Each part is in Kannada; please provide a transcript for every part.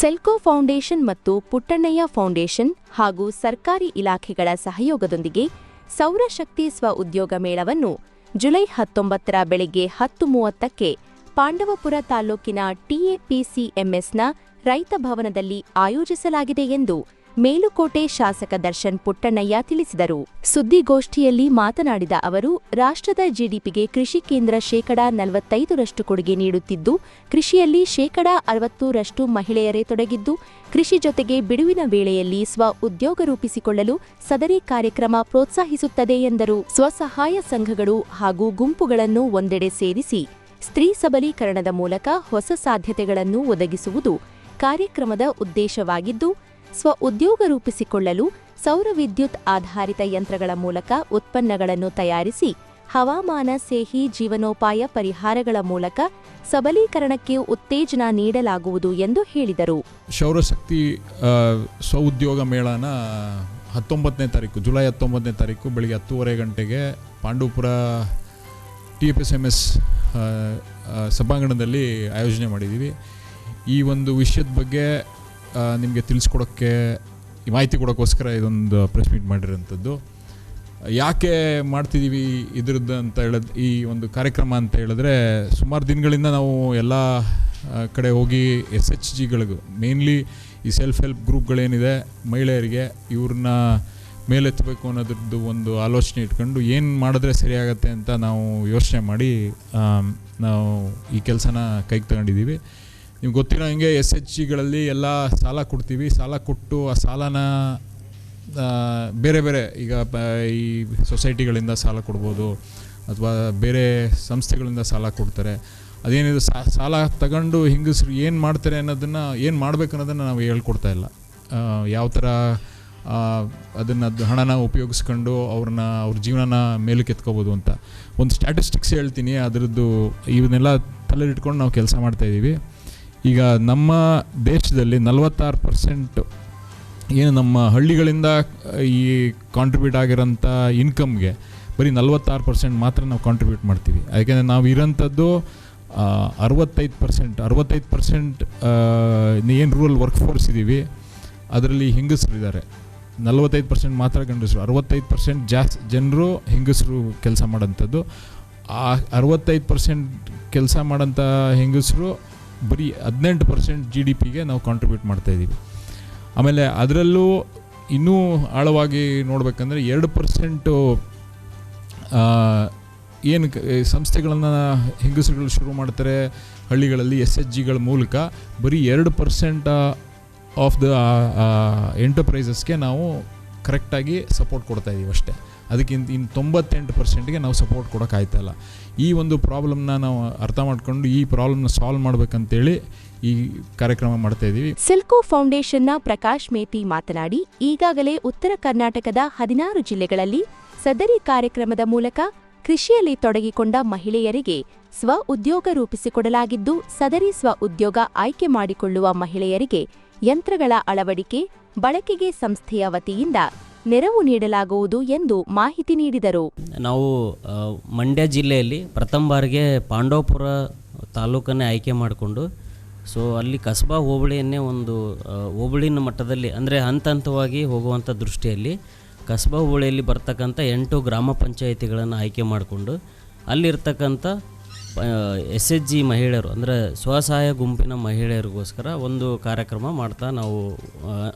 ಸೆಲ್ಕೋ ಫೌಂಡೇಶನ್ ಮತ್ತು ಪುಟ್ಟಣ್ಣಯ್ಯ ಫೌಂಡೇಶನ್ ಹಾಗೂ ಸರ್ಕಾರಿ ಇಲಾಖೆಗಳ ಸಹಯೋಗದೊಂದಿಗೆ ಸೌರಶಕ್ತಿ ಸ್ವ ಉದ್ಯೋಗ ಮೇಳವನ್ನು ಜುಲೈ ಹತ್ತೊಂಬತ್ತರ ಬೆಳಗ್ಗೆ ಹತ್ತು ಮೂವತ್ತಕ್ಕೆ ಪಾಂಡವಪುರ ತಾಲೂಕಿನ ಟಿಎಪಿಸಿಎಂಎಸ್ನ ರೈತ ಭವನದಲ್ಲಿ ಆಯೋಜಿಸಲಾಗಿದೆ ಎಂದು ಮೇಲುಕೋಟೆ ಶಾಸಕ ದರ್ಶನ್ ಪುಟ್ಟಣ್ಣಯ್ಯ ತಿಳಿಸಿದರು. ಸುದ್ದಿಗೋಷ್ಠಿಯಲ್ಲಿ ಮಾತನಾಡಿದ ಅವರು, ರಾಷ್ಟ್ರದ ಜಿಡಿಪಿಗೆ ಕೃಷಿ ಕೇಂದ್ರ ಶೇಕಡಾ ನಲವತ್ತೈದರಷ್ಟು ಕೊಡುಗೆ ನೀಡುತ್ತಿದ್ದು, ಕೃಷಿಯಲ್ಲಿ ಶೇಕಡಾ ಅರವತ್ತರಷ್ಟು ಮಹಿಳೆಯರೇ ತೊಡಗಿದ್ದು, ಕೃಷಿ ಜೊತೆಗೆ ಬಿಡುವಿನ ವೇಳೆಯಲ್ಲಿ ಸ್ವ ಉದ್ಯೋಗ ರೂಪಿಸಿಕೊಳ್ಳಲು ಸದರಿ ಕಾರ್ಯಕ್ರಮ ಪ್ರೋತ್ಸಾಹಿಸುತ್ತದೆ ಎಂದರು. ಸ್ವಸಹಾಯ ಸಂಘಗಳು ಹಾಗೂ ಗುಂಪುಗಳನ್ನು ಒಂದೆಡೆ ಸೇರಿಸಿ ಸ್ತ್ರೀ ಸಬಲೀಕರಣದ ಮೂಲಕ ಹೊಸ ಸಾಧ್ಯತೆಗಳನ್ನು ಒದಗಿಸುವುದು ಕಾರ್ಯಕ್ರಮದ ಉದ್ದೇಶವಾಗಿದ್ದು ಸ್ವ ಉದ್ಯೋಗ ರೂಪಿಸಿಕೊಳ್ಳಲು ಸೌರ ವಿದ್ಯುತ್ ಆಧಾರಿತ ಯಂತ್ರಗಳ ಮೂಲಕ ಉತ್ಪನ್ನಗಳನ್ನು ತಯಾರಿಸಿ ಹವಾಮಾನ ಸೇಹಿ ಜೀವನೋಪಾಯ ಪರಿಹಾರಗಳ ಮೂಲಕ ಸಬಲೀಕರಣಕ್ಕೆ ಉತ್ತೇಜನ ನೀಡಲಾಗುವುದು ಎಂದು ಹೇಳಿದರು. ಸೌರಶಕ್ತಿ ಸ್ವಉದ್ಯೋಗ ಸ್ವ ಉದ್ಯೋಗ ಮೇಳನ ಹತ್ತೊಂಬತ್ತನೇ ತಾರೀಕು, ಜುಲೈ ಹತ್ತೊಂಬತ್ತನೇ ತಾರೀಕು ಬೆಳಿಗ್ಗೆ ಹತ್ತೂವರೆ ಗಂಟೆಗೆ Pandavapura T F S M S ಸಭಾಂಗಣದಲ್ಲಿ ಆಯೋಜನೆ ಮಾಡಿದ್ದೀವಿ. ಈ ಒಂದು ವಿಷಯದ ಬಗ್ಗೆ ನಿಮಗೆ ತಿಳಿಸ್ಕೊಡೋಕ್ಕೆ ಮಾಹಿತಿ ಕೊಡೋಕ್ಕೋಸ್ಕರ ಇದೊಂದು ಪ್ರೆಸ್ ಮೀಟ್ ಮಾಡಿರೋಂಥದ್ದು. ಯಾಕೆ ಮಾಡ್ತಿದ್ದೀವಿ ಇದ್ರದ್ದು ಅಂತ ಹೇಳದ್, ಈ ಒಂದು ಕಾರ್ಯಕ್ರಮ ಅಂತ ಹೇಳಿದ್ರೆ, ಸುಮಾರು ದಿನಗಳಿಂದ ನಾವು ಎಲ್ಲ ಕಡೆ ಹೋಗಿ ಎಸ್ ಎಚ್ ಜಿಗಳಿಗೂ ಮೇನ್ಲಿ ಈ ಸೆಲ್ಫ್ ಹೆಲ್ಪ್ ಗ್ರೂಪ್ಗಳೇನಿದೆ ಮಹಿಳೆಯರಿಗೆ, ಇವ್ರನ್ನ ಮೇಲೆತ್ತಬೇಕು ಅನ್ನೋದ್ರದ್ದು ಒಂದು ಆಲೋಚನೆ ಇಟ್ಕೊಂಡು ಏನು ಮಾಡಿದ್ರೆ ಸರಿಯಾಗತ್ತೆ ಅಂತ ನಾವು ಯೋಚನೆ ಮಾಡಿ ನಾವು ಈ ಕೆಲಸನ ಕೈಗೆ ತಗೊಂಡಿದ್ದೀವಿ ನಿಮ್ಗೆ ಗೊತ್ತಿರೋ ಹಂಗೆ ಎಸ್ ಎಚ್ ಜಿಗಳಲ್ಲಿ ಎಲ್ಲ ಸಾಲ ಕೊಡ್ತೀವಿ. ಸಾಲ ಕೊಟ್ಟು ಆ ಸಾಲನ ಬೇರೆ ಬೇರೆ ಈಗ ಈ ಸೊಸೈಟಿಗಳಿಂದ ಸಾಲ ಕೊಡ್ಬೋದು ಅಥವಾ ಬೇರೆ ಸಂಸ್ಥೆಗಳಿಂದ ಸಾಲ ಕೊಡ್ತಾರೆ. ಅದೇನಿದೆ ಸಾಲ ತಗೊಂಡು ಹಿಂಗಸ್ರು ಏನು ಮಾಡ್ತಾರೆ ಅನ್ನೋದನ್ನು, ಏನು ಮಾಡಬೇಕು ಅನ್ನೋದನ್ನು ನಾವು ಹೇಳ್ಕೊಡ್ತಾ ಇಲ್ಲ. ಯಾವ ಥರ ಅದನ್ನು ಹಣನ ಉಪಯೋಗಿಸ್ಕೊಂಡು ಅವ್ರನ್ನ, ಅವ್ರ ಜೀವನನ ಮೇಲಕ್ಕೆ ಎತ್ಕೋಬೋದು ಅಂತ. ಒಂದು ಸ್ಟ್ಯಾಟಿಸ್ಟಿಕ್ಸ್ ಹೇಳ್ತೀನಿ. ಅದರದ್ದು ಇವನ್ನೆಲ್ಲ ತಲೆಲಿಟ್ಕೊಂಡು ನಾವು ಕೆಲಸ ಮಾಡ್ತಾಯಿದ್ದೀವಿ ಈಗ ನಮ್ಮ ದೇಶದಲ್ಲಿ ನಲವತ್ತಾರು ಪರ್ಸೆಂಟ್ ಏನು ನಮ್ಮ ಹಳ್ಳಿಗಳಿಂದ ಈ ಕಾಂಟ್ರಿಬ್ಯೂಟ್ ಆಗಿರೋಂಥ ಇನ್ಕಮ್ಗೆ ಬರೀ ನಲವತ್ತಾರು ಪರ್ಸೆಂಟ್ ಮಾತ್ರ ನಾವು ಕಾಂಟ್ರಿಬ್ಯೂಟ್ ಮಾಡ್ತೀವಿ. ಯಾಕೆಂದರೆ ನಾವು ಇರೋಂಥದ್ದು ಅರವತ್ತೈದು ಪರ್ಸೆಂಟ್ ಅರವತ್ತೈದು ಪರ್ಸೆಂಟ್ ಏನು ರೂರಲ್ ವರ್ಕ್ ಫೋರ್ಸ್ ಇದ್ದೀವಿ ಅದರಲ್ಲಿ ಹೆಂಗಸರು ಇದ್ದಾರೆ. ನಲವತ್ತೈದು ಪರ್ಸೆಂಟ್ ಮಾತ್ರ ಗಂಡಸರು, ಅರವತ್ತೈದು ಪರ್ಸೆಂಟ್ ಜಾಸ್ತಿ ಜನರು ಹೆಂಗಸರು ಕೆಲಸ ಮಾಡೋಂಥದ್ದು. ಆ ಅರವತ್ತೈದು ಪರ್ಸೆಂಟ್ ಕೆಲಸ ಮಾಡೋಂಥ ಹೆಂಗಸರು ಬರೀ ಹದಿನೆಂಟು ಪರ್ಸೆಂಟ್ ಜಿ ಡಿ ಪಿಗೆ ನಾವು ಕಾಂಟ್ರಿಬ್ಯೂಟ್ ಮಾಡ್ತಾಯಿದ್ದೀವಿ ಆಮೇಲೆ ಅದರಲ್ಲೂ ಇನ್ನೂ ಆಳವಾಗಿ ನೋಡಬೇಕಂದ್ರೆ ಎರಡು ಪರ್ಸೆಂಟು ಏನು ಸಂಸ್ಥೆಗಳನ್ನು ಹೆಂಗಸರುಗಳು ಶುರು ಮಾಡ್ತಾರೆ ಹಳ್ಳಿಗಳಲ್ಲಿ ಎಸ್ ಎಚ್ ಜಿಗಳ ಮೂಲಕ ಬರೀ ಎರಡು ಪರ್ಸೆಂಟ್ ಆಫ್ ದ ಎಂಟರ್ಪ್ರೈಸಸ್ಗೆ ನಾವು ಕರೆಕ್ಟಾಗಿ ಸಪೋರ್ಟ್ ಕೊಡ್ತಾ ಇದ್ದೀವಿ ಅಷ್ಟೇ. ಅದಕ್ಕಿಂತ ಇನ್ನು ತೊಂಬತ್ತೆಂಟು ಪರ್ಸೆಂಟ್ಗೆ ನಾವು ಸಪೋರ್ಟ್ ಕೊಡೋಕ್ಕಾಯ್ತಲ್ಲ ಈ ಒಂದು ಪ್ರಾಬ್ಲಮ್ನ ನಾವು ಅರ್ಥ ಮಾಡಿಕೊಂಡು ಈ ಪ್ರಾಬ್ಲಮ್ನ ಸಾಲ್ವ್ ಮಾಡ್ಬೇಕಂತೇಳಿ ಈ ಕಾರ್ಯಕ್ರಮ ಮಾಡ್ತಾ ಇದ್ದೀವಿ. ಸಿಲ್ಕೋ ಫೌಂಡೇಶನ್ನ ಪ್ರಕಾಶ್ ಮೇತಿ ಮಾತನಾಡಿ, ಈಗಾಗಲೇ ಉತ್ತರ ಕರ್ನಾಟಕದ ಹದಿನಾರು ಜಿಲ್ಲೆಗಳಲ್ಲಿ ಸದರಿ ಕಾರ್ಯಕ್ರಮದ ಮೂಲಕ ಕೃಷಿಯಲ್ಲಿ ತೊಡಗಿಕೊಂಡ ಮಹಿಳೆಯರಿಗೆ ಸ್ವ ಉದ್ಯೋಗ ರೂಪಿಸಿಕೊಡಲಾಗಿದ್ದು, ಸದರಿ ಸ್ವ ಉದ್ಯೋಗ ಆಯ್ಕೆ ಮಾಡಿಕೊಳ್ಳುವ ಮಹಿಳೆಯರಿಗೆ ಯಂತ್ರಗಳ ಅಳವಡಿಕೆ, ಬಳಕೆಗೆ ಸಂಸ್ಥೆಯ ವತಿಯಿಂದ ನೆರವು ನೀಡಲಾಗುವುದು ಎಂದು ಮಾಹಿತಿ ನೀಡಿದರು. ನಾವು ಮಂಡ್ಯ ಜಿಲ್ಲೆಯಲ್ಲಿ ಪ್ರಥಮ ಬಾರಿಗೆ ಪಾಂಡವಪುರ ತಾಲೂಕನ್ನೇ ಆಯ್ಕೆ ಮಾಡಿಕೊಂಡು, ಸೊ ಅಲ್ಲಿ ಕಸಬಾ ಹೋಬಳಿಯನ್ನೇ ಒಂದು ಹೋಬಳಿನ ಮಟ್ಟದಲ್ಲಿ, ಅಂದರೆ ಹಂತ ಹಂತವಾಗಿ ಹೋಗುವಂಥ ದೃಷ್ಟಿಯಲ್ಲಿ ಕಸಬಾ ಹೋಬಳಿಯಲ್ಲಿ ಬರ್ತಕ್ಕಂಥ ಎಂಟು ಗ್ರಾಮ ಪಂಚಾಯಿತಿಗಳನ್ನು ಆಯ್ಕೆ ಮಾಡಿಕೊಂಡು, ಅಲ್ಲಿರ್ತಕ್ಕಂಥ ಎಸ್ ಎಚ್ ಜಿ ಮಹಿಳೆಯರು, ಅಂದರೆ ಸ್ವಸಹಾಯ ಗುಂಪಿನ ಮಹಿಳೆಯರಿಗೋಸ್ಕರ ಒಂದು ಕಾರ್ಯಕ್ರಮ ಮಾಡ್ತಾ ನಾವು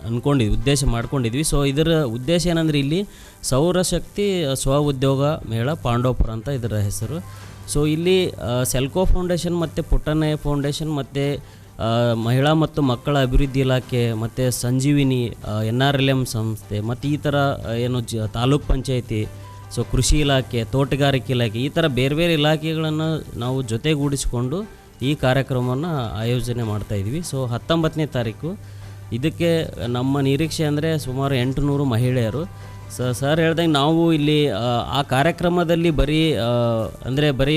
ಅಂದ್ಕೊಂಡಿದ್ವಿ ಉದ್ದೇಶ ಮಾಡ್ಕೊಂಡಿದ್ವಿ. ಸೊ ಇದರ ಉದ್ದೇಶ ಏನಂದರೆ ಇಲ್ಲಿ ಸೌರಶಕ್ತಿ ಸ್ವ ಉದ್ಯೋಗ ಮೇಳ ಪಾಂಡವಪುರ ಅಂತ ಇದರ ಹೆಸರು. ಸೊ ಇಲ್ಲಿ ಸೆಲ್ಕೋ ಫೌಂಡೇಶನ್ ಮತ್ತು ಪುಟ್ಟಣ್ಣಯ್ಯ ಫೌಂಡೇಶನ್ ಮತ್ತು ಮಹಿಳಾ ಮತ್ತು ಮಕ್ಕಳ ಅಭಿವೃದ್ಧಿ ಇಲಾಖೆ ಮತ್ತು Sanjeevini N R L M ಸಂಸ್ಥೆ ಮತ್ತು ಈ ಥರ ಏನು ಜ, ತಾಲೂಕ್ ಪಂಚಾಯತಿ ಸೊ ಕೃಷಿ ಇಲಾಖೆ, ತೋಟಗಾರಿಕೆ ಇಲಾಖೆ ಈ ಥರ ಬೇರೆ ಬೇರೆ ಇಲಾಖೆಗಳನ್ನು ನಾವು ಜೊತೆಗೂಡಿಸಿಕೊಂಡು ಈ ಕಾರ್ಯಕ್ರಮವನ್ನು ಆಯೋಜನೆ ಮಾಡ್ತಾ ಇದ್ವಿ. ಸೊ ಹತ್ತೊಂಬತ್ತನೇ ತಾರೀಕು. ಇದಕ್ಕೆ ನಮ್ಮ ನಿರೀಕ್ಷೆ ಅಂದರೆ ಸುಮಾರು ಎಂಟುನೂರು ಮಹಿಳೆಯರು. ಸ, ಸರ್ ಹೇಳ್ದಂಗೆ ನಾವು ಇಲ್ಲಿ, ಆ ಕಾರ್ಯಕ್ರಮದಲ್ಲಿ ಬರೀ ಅಂದರೆ ಬರೀ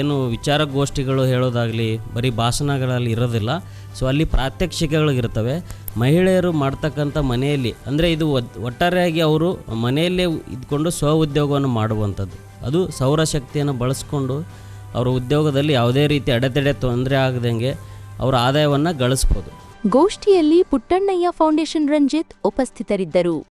ಏನು ವಿಚಾರಗೋಷ್ಠಿಗಳು ಹೇಳೋದಾಗಲಿ, ಬರೀ ಭಾಷಣಗಳಲ್ಲಿ ಇರೋದಿಲ್ಲ. ಸೊ ಅಲ್ಲಿ ಪ್ರಾತ್ಯಕ್ಷಿಕೆಗಳಿರ್ತವೆ ಮಹಿಳೆಯರು ಮಾಡ್ತಕ್ಕಂಥ ಮನೆಯಲ್ಲಿ, ಅಂದರೆ ಇದು ಒಟ್- ಒಟ್ಟಾರೆಯಾಗಿ ಅವರು ಮನೆಯಲ್ಲೇ ಇದ್ಕೊಂಡು ಸ್ವ ಉದ್ಯೋಗವನ್ನು ಮಾಡುವಂಥದ್ದು. ಅದು ಸೌರಶಕ್ತಿಯನ್ನು ಬಳಸ್ಕೊಂಡು ಅವರ ಉದ್ಯೋಗದಲ್ಲಿ ಯಾವುದೇ ರೀತಿ ಅಡೆತಡೆ ತೊಂದರೆ ಆಗದಂಗೆ ಅವರ ಆದಾಯವನ್ನು ಗಳಿಸ್ಬೋದು. ಗೋಷ್ಠಿಯಲ್ಲಿ ಪುಟ್ಟಣ್ಣಯ್ಯ ಫೌಂಡೇಶನ್ ರಂಜಿತ್ ಉಪಸ್ಥಿತರಿದ್ದರು.